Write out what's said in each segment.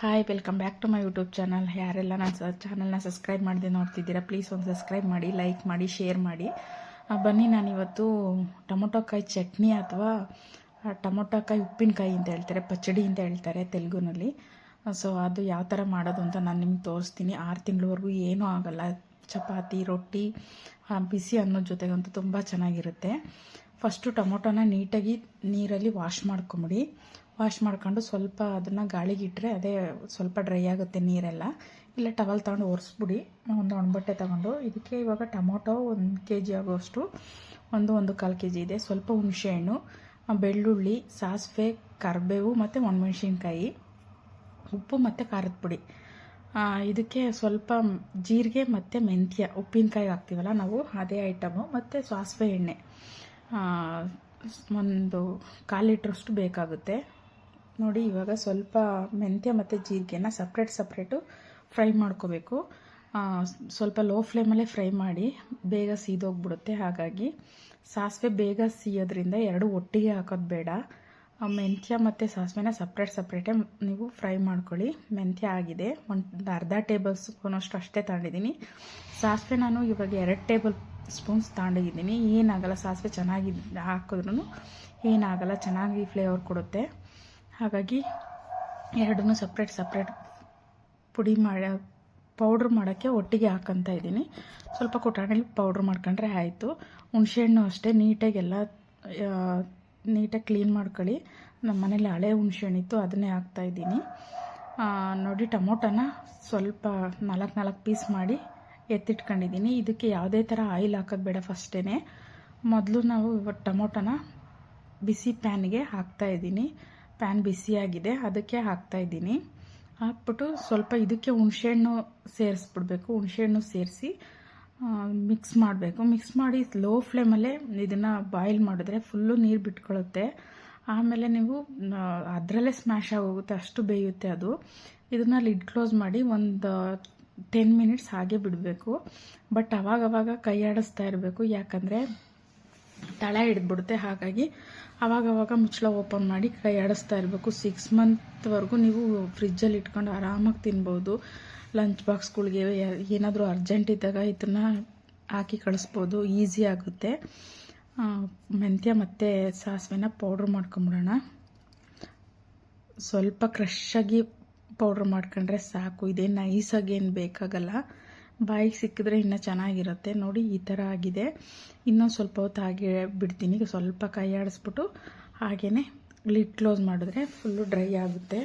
Hi welcome back to my YouTube channel ಯಾರೆಲ್ಲ ನನ್ನ ಚಾನಲ್ನ ಸಬ್ಸ್ಕ್ರೈಬ್ ಮಾಡದೆ ನೋಡ್ತಿದ್ದೀರಾ ಪ್ಲೀಸ್ ಒಂದು ಸಬ್ಸ್ಕ್ರೈಬ್ ಮಾಡಿ ಲೈಕ್ ಮಾಡಿ ಶೇರ್ ಮಾಡಿ. ಬನ್ನಿ ನಾನಿವತ್ತು ಟೊಮೊಟೊಕಾಯಿ ಚಟ್ನಿ ಅಥವಾ ಟೊಮೊಟೊಕಾಯಿ ಉಪ್ಪಿನಕಾಯಿ ಅಂತ ಹೇಳ್ತಾರೆ, ಪಚಡಿ ಅಂತ ಹೇಳ್ತಾರೆ ತೆಲುಗುನಲ್ಲಿ. ಸೊ ಅದು ಯಾವ ಥರ ಮಾಡೋದು ಅಂತ ನಾನು ನಿಮ್ಗೆ ತೋರಿಸ್ತೀನಿ. ಆರು ತಿಂಗಳವರೆಗೂ ಏನೂ ಆಗಲ್ಲ. ಚಪಾತಿ, ರೊಟ್ಟಿ ಬಿಸಿ ಅನ್ನೋ ಜೊತೆಗಂತೂ ತುಂಬ ಚೆನ್ನಾಗಿರುತ್ತೆ. ಫಸ್ಟು ಟೊಮೊಟೊನ ನೀಟಾಗಿ ನೀರಲ್ಲಿ ವಾಶ್ ಮಾಡ್ಕೊಂಬಿಡಿ. ವಾಶ್ ಮಾಡ್ಕೊಂಡು ಸ್ವಲ್ಪ ಅದನ್ನು ಗಾಳಿಗಿಟ್ರೆ ಅದೇ ಸ್ವಲ್ಪ ಡ್ರೈ ಆಗುತ್ತೆ ನೀರೆಲ್ಲ. ಇಲ್ಲ ಟವಲ್ ತಗೊಂಡು ಒರೆಸ್ಬಿಡಿ. ಒಂದು ಒಣಬಟ್ಟೆ ತಗೊಂಡು ಇದಕ್ಕೆ ಇವಾಗ ಟೊಮೊಟೊ ಒಂದು ಕೆ ಜಿ ಆಗೋಷ್ಟು, ಒಂದು ಒಂದು ಕಾಲು ಕೆ ಜಿ ಇದೆ. ಸ್ವಲ್ಪ ಹುಣಸೆಹಣ್ಣು ಹಣ್ಣು ಬೆಳ್ಳುಳ್ಳಿ, ಸಾಸಿವೆ, ಕರಿಬೇವು ಮತ್ತು ಒಣಮೆಣ್ಸಿನ್ಕಾಯಿ, ಉಪ್ಪು ಮತ್ತು ಖಾರದ ಪುಡಿ. ಇದಕ್ಕೆ ಸ್ವಲ್ಪ ಜೀರಿಗೆ ಮತ್ತು ಮೆಂತ್ಯ, ಉಪ್ಪಿನಕಾಯಿ ಹಾಕ್ತೀವಲ್ಲ ನಾವು, ಅದೇ ಐಟಮು ಮತ್ತು ಸಾಸಿವೆ ಎಣ್ಣೆ. ಒಂದು ಕಾಲು ಲೀಟ್ರಷ್ಟು ಬೇಕಾಗುತ್ತೆ. ನೋಡಿ, ಇವಾಗ ಸ್ವಲ್ಪ ಮೆಂತ್ಯ ಮತ್ತು ಜೀರಿಗೆನ ಸಪ್ರೇಟ್ ಸಪ್ರೇಟು ಫ್ರೈ ಮಾಡ್ಕೋಬೇಕು. ಸ್ವಲ್ಪ ಲೋ ಫ್ಲೇಮಲ್ಲೇ ಫ್ರೈ ಮಾಡಿ ಬೇಗ ಸೀದೋಗ್ಬಿಡುತ್ತೆ. ಹಾಗಾಗಿ ಸಾಸಿವೆ ಬೇಗ ಸೀಯೋದ್ರಿಂದ ಎರಡು ಒಟ್ಟಿಗೆ ಹಾಕೋದು ಬೇಡ. ಮೆಂತ್ಯ ಮತ್ತು ಸಾಸಿವೆನ ಸಪ್ರೇಟ್ ಸಪ್ರೇಟೇ ನೀವು ಫ್ರೈ ಮಾಡ್ಕೊಳ್ಳಿ. ಮೆಂತ್ಯ ಆಗಿದೆ. ಒಂದು ಅರ್ಧ ಟೇಬಲ್ ಸ್ಪೂನಷ್ಟು ಅಷ್ಟೇ ತಗೊಂಡಿದ್ದೀನಿ. ಸಾಸಿವೆ ನಾನು ಇವಾಗ ಎರಡು ಟೇಬಲ್ ಸ್ಪೂನ್ಸ್ ತಗೊಂಡಿದ್ದೀನಿ. ಏನಾಗಲ್ಲ, ಸಾಸಿವೆ ಚೆನ್ನಾಗಿ ಹಾಕಿದ್ರೂ ಏನಾಗಲ್ಲ, ಚೆನ್ನಾಗಿ ಫ್ಲೇವರ್ ಕೊಡುತ್ತೆ. ಹಾಗಾಗಿ ಎರಡನ್ನು ಸಪ್ರೇಟ್ ಸಪ್ರೇಟ್ ಪುಡಿ ಮಾಡಿ ಪೌಡ್ರ್ ಮಾಡೋಕ್ಕೆ ಒಟ್ಟಿಗೆ ಹಾಕೊತ ಇದ್ದೀನಿ. ಸ್ವಲ್ಪ ಕುಟಾಣಿ ಪೌಡ್ರ್ ಮಾಡ್ಕೊಂಡ್ರೆ ಆಯಿತು. ಹುಣಸೆಹಣ್ಣು ಅಷ್ಟೇ ನೀಟಾಗಿ ಎಲ್ಲ ನೀಟಾಗಿ ಕ್ಲೀನ್ ಮಾಡ್ಕೊಳ್ಳಿ. ನಮ್ಮ ಮನೇಲಿ ಹಳೆ ಹುಣಸೆಹಣ್ಣಿತ್ತು ಅದನ್ನೇ ಹಾಕ್ತಾಯಿದ್ದೀನಿ ನೋಡಿ, ಟೊಮೊಟೊನ ಸ್ವಲ್ಪ ನಾಲ್ಕು ನಾಲ್ಕು ಪೀಸ್ ಮಾಡಿ ಎತ್ತಿಟ್ಕೊಂಡಿದ್ದೀನಿ. ಇದಕ್ಕೆ ಯಾವುದೇ ಥರ ಆಯಿಲ್ ಹಾಕೋದು ಬೇಡ ಫಸ್ಟೇ ಮೊದಲು ನಾವು ಟೊಮೊಟೊನ ಬಿಸಿ ಪ್ಯಾನ್ಗೆ ಹಾಕ್ತಾ ಇದ್ದೀನಿ. ಪ್ಯಾನ್ ಬಿಸಿಯಾಗಿದೆ ಅದಕ್ಕೆ ಹಾಕ್ತಾ ಇದ್ದೀನಿ. ಹಾಕ್ಬಿಟ್ಟು ಸ್ವಲ್ಪ ಇದಕ್ಕೆ ಹುಣಸೆಹಣ್ಣು ಸೇರಿಸ್ಬಿಡ್ಬೇಕು. ಹುಣಸೆಹಣ್ಣು ಸೇರಿಸಿ ಮಿಕ್ಸ್ ಮಾಡಬೇಕು. ಮಿಕ್ಸ್ ಮಾಡಿ ಲೋ ಫ್ಲೇಮಲ್ಲೇ ಇದನ್ನು ಬಾಯ್ಲ್ ಮಾಡಿದ್ರೆ ಫುಲ್ಲು ನೀರು ಬಿಟ್ಕೊಳ್ಳುತ್ತೆ ಆಮೇಲೆ ನೀವು ಅದರಲ್ಲೇ ಸ್ಮ್ಯಾಶ್ ಆಗೋಗುತ್ತೆ, ಅಷ್ಟು ಬೇಯುತ್ತೆ ಅದು. ಇದನ್ನು ಲಿಡ್ ಕ್ಲೋಸ್ ಮಾಡಿ ಒಂದು ಟೆನ್ ಮಿನಿಟ್ಸ್ ಹಾಗೆ ಬಿಡಬೇಕು. ಬಟ್ ಅವಾಗವಾಗ ಅವಾಗ ಕೈ ಆಡಿಸ್ತಾ ಇರಬೇಕು. ಯಾಕಂದರೆ ತಳ ಹಿಡಿದ್ಬಿಡುತ್ತೆ. ಹಾಗಾಗಿ ಅವಾಗವಾಗ ಮುಚ್ಚಳ ಓಪನ್ ಮಾಡಿ ಕೈ ಆಡಿಸ್ತಾ ಇರಬೇಕು. ಸಿಕ್ಸ್ ಮಂತ್ವರೆಗೂ ನೀವು ಫ್ರಿಜ್ಜಲ್ಲಿ ಇಟ್ಕೊಂಡು ಆರಾಮಾಗಿ ತಿನ್ಬೋದು. ಲಂಚ್ ಬಾಕ್ಸ್ಗಳಿಗೆ ಏನಾದರೂ ಅರ್ಜೆಂಟ್ ಇದ್ದಾಗ ಇದನ್ನು ಹಾಕಿ ಕಳಿಸ್ಬೋದು. ಈಸಿ ಆಗುತ್ತೆ. ಮೆಂತ್ಯ ಮತ್ತು ಸಾಸಿವೆನ ಪೌಡ್ರ್ ಮಾಡ್ಕೊಂಬಿಡೋಣ. ಸ್ವಲ್ಪ ಕ್ರಶ್ಶಾಗಿ ಪೌಡ್ರ್ ಮಾಡ್ಕೊಂಡ್ರೆ ಸಾಕು. ಇದೇನು ನೈಸಾಗಿ ಏನು ಬೇಕಾಗಲ್ಲ. ಬಾಯಿಗೆ ಸಿಕ್ಕಿದ್ರೆ ಇನ್ನೂ ಚೆನ್ನಾಗಿರುತ್ತೆ. ನೋಡಿ, ಈ ಥರ ಆಗಿದೆ. ಇನ್ನೊಂದು ಸ್ವಲ್ಪ ಹೊತ್ತು ಹಾಗೆ ಬಿಡ್ತೀನಿ. ಸ್ವಲ್ಪ ಕೈ ಆಡಿಸ್ಬಿಟ್ಟು ಹಾಗೇ ಲಿಡ್ ಕ್ಲೋಸ್ ಮಾಡಿದ್ರೆ ಫುಲ್ಲು ಡ್ರೈ ಆಗುತ್ತೆ.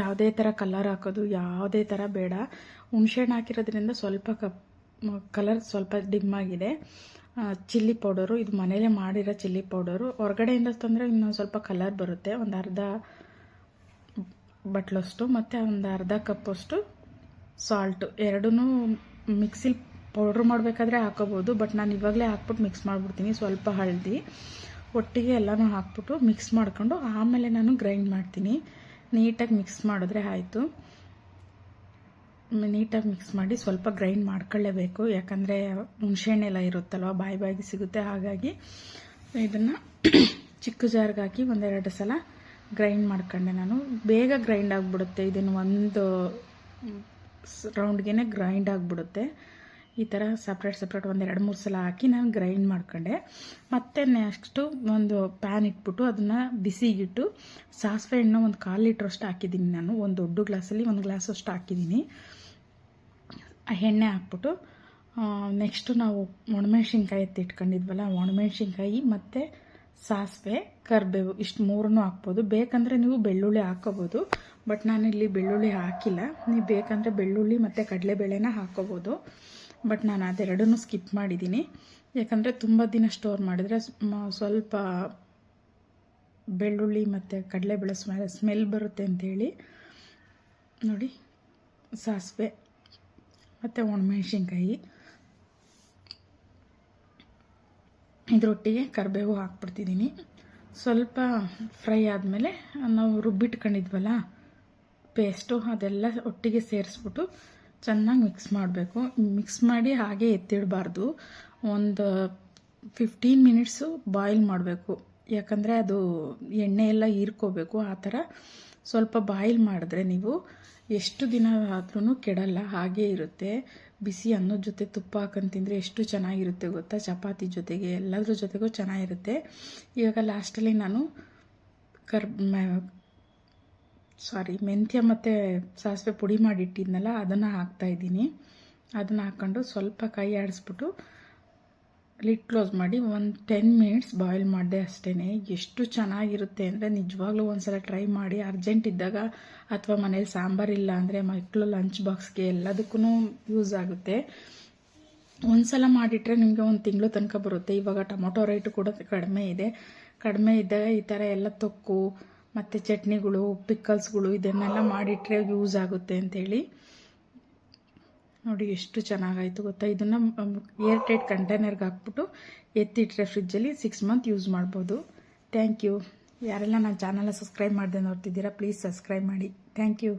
ಯಾವುದೇ ಥರ ಕಲರ್ ಹಾಕೋದು, ಯಾವುದೇ ಥರ ಬೇಡ. ಹುಣ್ಸೆಹಣ್ಣು ಹಾಕಿರೋದ್ರಿಂದ ಸ್ವಲ್ಪ ಕಪ್, ಕಲರ್ ಸ್ವಲ್ಪ ಡಿಮ್ ಆಗಿದೆ. ಚಿಲ್ಲಿ ಪೌಡರು, ಇದು ಮನೇಲೇ ಮಾಡಿರೋ ಚಿಲ್ಲಿ ಪೌಡರು. ಹೊರಗಡೆಯಿಂದ ತಂದರೆ ಇನ್ನೊಂದು ಸ್ವಲ್ಪ ಕಲರ್ ಬರುತ್ತೆ. ಒಂದು ಅರ್ಧ ಬಟ್ಲಷ್ಟು, ಮತ್ತು ಒಂದು ಅರ್ಧ ಕಪ್ಪಷ್ಟು ಸಾಲ್ಟು ಎರಡೂ ಮಿಕ್ಸಿಲಿ ಪೌಡ್ರ್ ಮಾಡಬೇಕಾದ್ರೆ ಹಾಕೋಬೋದು, ಬಟ್ ನಾನು ಇವಾಗಲೇ ಹಾಕ್ಬಿಟ್ಟು ಮಿಕ್ಸ್ ಮಾಡಿಬಿಡ್ತೀನಿ, ಸ್ವಲ್ಪ ಹಳದಿ. ಒಟ್ಟಿಗೆ ಎಲ್ಲನೂ ಹಾಕ್ಬಿಟ್ಟು ಮಿಕ್ಸ್ ಮಾಡಿಕೊಂಡು ಆಮೇಲೆ ನಾನು ಗ್ರೈಂಡ್ ಮಾಡ್ತೀನಿ. ನೀಟಾಗಿ ಮಿಕ್ಸ್ ಮಾಡಿದ್ರೆ ಆಯಿತು. ನೀಟಾಗಿ ಮಿಕ್ಸ್ ಮಾಡಿ ಸ್ವಲ್ಪ ಗ್ರೈಂಡ್ ಮಾಡ್ಕೊಳ್ಳೇಬೇಕು. ಯಾಕಂದರೆ ಹುಣಸೆಹಣ್ಣೆಲ್ಲ ಇರುತ್ತಲ್ವ, ಬಾಯಿ ಬಾಯಿಗೆ ಸಿಗುತ್ತೆ. ಹಾಗಾಗಿ ಇದನ್ನು ಚಿಕ್ಕ ಜಾರ್ಗೆ ಹಾಕಿ ಒಂದೆರಡು ಸಲ ಗ್ರೈಂಡ್ ಮಾಡ್ಕೊಂಡೆ ನಾನು. ಬೇಗ ಗ್ರೈಂಡ್ ಆಗಿಬಿಡುತ್ತೆ. ಇದನ್ನು ಒಂದು ರೌಂಡ್ಗೆ ಗ್ರೈಂಡ್ ಆಗಿಬಿಡುತ್ತೆ. ಈ ಥರ ಸಪ್ರೇಟ್ ಸಪ್ರೇಟ್ ಒಂದು ಎರಡು ಮೂರು ಸಲ ಹಾಕಿ ನಾನು ಗ್ರೈಂಡ್ ಮಾಡ್ಕೊಂಡೆ. ಮತ್ತು ನೆಕ್ಸ್ಟು ಒಂದು ಪ್ಯಾನ್ ಇಟ್ಬಿಟ್ಟು ಅದನ್ನು ಬಿಸಿಗಿಟ್ಟು ಸಾಸಿವೆ ಹಣ್ಣು ಒಂದು ಕಾಲು ಲೀಟ್ರಷ್ಟು ಹಾಕಿದ್ದೀನಿ ನಾನು. ಒಂದು ದೊಡ್ಡ ಗ್ಲಾಸಲ್ಲಿ ಒಂದು ಗ್ಲಾಸ್ ಅಷ್ಟು ಹಾಕಿದ್ದೀನಿ. ಎಣ್ಣೆ ಹಾಕ್ಬಿಟ್ಟು ನೆಕ್ಸ್ಟು ನಾವು ಒಣಮೆಣ್ಸಿನ್ಕಾಯಿ ಎತ್ತಿ ಇಟ್ಕೊಂಡಿದ್ವಲ್ಲ ಒಣಮೆಣ್ಸಿನ್ಕಾಯಿ ಮತ್ತು ಸಾಸಿವೆ, ಕರಿಬೇವು ಇಷ್ಟು ಮೂರನ್ನೂ ಹಾಕ್ಬೋದು. ಬೇಕಂದರೆ ನೀವು ಬೆಳ್ಳುಳ್ಳಿ ಹಾಕ್ಕೋಬೋದು ಬಟ್ ನಾನಿಲ್ಲಿ ಬೆಳ್ಳುಳ್ಳಿ ಹಾಕಿಲ್ಲ. ನೀವು ಬೇಕಂದರೆ ಬೆಳ್ಳುಳ್ಳಿ ಮತ್ತು ಕಡಲೆಬೇಳೆನ ಹಾಕ್ಕೋಬೋದು ಬಟ್ ನಾನು ಅದೆರಡನ್ನೂ ಸ್ಕಿಪ್ ಮಾಡಿದ್ದೀನಿ ಯಾಕಂದರೆ ತುಂಬ ದಿನ ಸ್ಟೋರ್ ಮಾಡಿದರೆ ಸ್ವಲ್ಪ ಬೆಳ್ಳುಳ್ಳಿ ಮತ್ತು ಕಡಲೆಬೇಳೆ ಸ್ಮೆಲ್ ಸ್ಮೆಲ್ ಬರುತ್ತೆ ಅಂತೇಳಿ. ನೋಡಿ, ಸಾಸಿವೆ ಮತ್ತು ಒಣಮೆಣ್ಸಿನ್ಕಾಯಿ. ಇದರೊಟ್ಟಿಗೆ ಕರಿಬೇವು ಹಾಕ್ಬಿಡ್ತಿದ್ದೀನಿ ಸ್ವಲ್ಪ ಫ್ರೈ ಆದಮೇಲೆ ನಾವು ರುಬ್ಬಿಟ್ಕೊಂಡಿದ್ವಲ್ಲ ಪೇಸ್ಟು ಅದೆಲ್ಲ ಒಟ್ಟಿಗೆ ಸೇರಿಸ್ಬಿಟ್ಟು ಚೆನ್ನಾಗಿ ಮಿಕ್ಸ್ ಮಾಡಬೇಕು. ಮಿಕ್ಸ್ ಮಾಡಿ ಹಾಗೆ ಎತ್ತಿಡಬಾರ್ದು. ಒಂದು ಫಿಫ್ಟೀನ್ ಮಿನಿಟ್ಸು ಬಾಯ್ಲ್ ಮಾಡಬೇಕು. ಯಾಕಂದರೆ ಅದು ಎಣ್ಣೆ ಎಲ್ಲ ಹೀರ್ಕೋಬೇಕು ಆ ಥರ. ಸ್ವಲ್ಪ ಬಾಯ್ಲ್ ಮಾಡಿದ್ರೆ ನೀವು ಎಷ್ಟು ದಿನ ಆದ್ರೂ ಕೆಡಲ್ಲ, ಹಾಗೇ ಇರುತ್ತೆ. ಬಿಸಿ ಅನ್ನದ ಜೊತೆ ತುಪ್ಪ ಹಾಕೊಂಡು ತಿಂದರೆ ಎಷ್ಟು ಚೆನ್ನಾಗಿರುತ್ತೆ ಗೊತ್ತಾ? ಚಪಾತಿ ಜೊತೆಗೆ, ಎಲ್ಲದ್ರ ಜೊತೆಗೂ ಚೆನ್ನಾಗಿರುತ್ತೆ. ಇವಾಗ ಲಾಸ್ಟಲ್ಲಿ ನಾನು ಕರ್ ಸಾರಿ, ಮೆಂತ್ಯ ಮತ್ತು ಸಾಸಿವೆ ಪುಡಿ ಮಾಡಿಟ್ಟಿದ್ನಲ್ಲ, ಅದನ್ನು ಹಾಕ್ತಾಯಿದ್ದೀನಿ ಅದನ್ನು ಹಾಕ್ಕೊಂಡು ಸ್ವಲ್ಪ ಕೈ ಆಡಿಸ್ಬಿಟ್ಟು ಲಿಡ್ ಕ್ಲೋಸ್ ಮಾಡಿ ಒಂದು ಟೆನ್ ಮಿನಿಟ್ಸ್ ಬಾಯ್ಲ್ ಮಾಡಿದೆ ಅಷ್ಟೇ ಎಷ್ಟು ಚೆನ್ನಾಗಿರುತ್ತೆ ಅಂದರೆ ನಿಜವಾಗ್ಲೂ ಒಂದ್ಸಲ ಟ್ರೈ ಮಾಡಿ. ಅರ್ಜೆಂಟ್ ಇದ್ದಾಗ ಅಥವಾ ಮನೇಲಿ ಸಾಂಬಾರಿಲ್ಲ ಅಂದರೆ ಮಕ್ಕಳು ಲಂಚ್ ಬಾಕ್ಸ್ಗೆ ಎಲ್ಲದಕ್ಕೂ ಯೂಸ್ ಆಗುತ್ತೆ. ಒಂದ್ಸಲ ಮಾಡಿಟ್ರೆ ನಿಮಗೆ ಒಂದು ತಿಂಗಳು ತನಕ ಬರುತ್ತೆ. ಇವಾಗ ಟೊಮೊಟೊ ರೇಟು ಕೂಡ ಕಡಿಮೆ ಇದೆ. ಕಡಿಮೆ ಇದ್ದಾಗ ಈ ಥರ ಎಲ್ಲ ತೊಕ್ಕು ಮತ್ತು ಚಟ್ನಿಗಳು ಪಿಕ್ಕಲ್ಸ್ಗಳು ಇದನ್ನೆಲ್ಲ ಮಾಡಿಟ್ರೆ ಯೂಸ್ ಆಗುತ್ತೆ ಅಂತೇಳಿ. ನೋಡಿ ಎಷ್ಟು ಚೆನ್ನಾಗಾಯಿತು ಗೊತ್ತಾ? ಇದನ್ನು ಏರ್ ಟೈಟ್ ಕಂಟೈನರ್ಗೆ ಹಾಕ್ಬಿಟ್ಟು ಎತ್ತಿಟ್ರೆ ಫ್ರಿಜ್ಜಲ್ಲಿ ಸಿಕ್ಸ್ ಮಂತ್ ಯೂಸ್ ಮಾಡ್ಬೋದು. ಥ್ಯಾಂಕ್ ಯು ಯಾರೆಲ್ಲ ನನ್ನ ಚಾನಲ್ನ ಸಬ್ಸ್ಕ್ರೈಬ್ ಮಾಡ್ದೆ ನೋಡ್ತಿದ್ದೀರಾ ಪ್ಲೀಸ್ ಸಬ್ಸ್ಕ್ರೈಬ್ ಮಾಡಿ. Thank you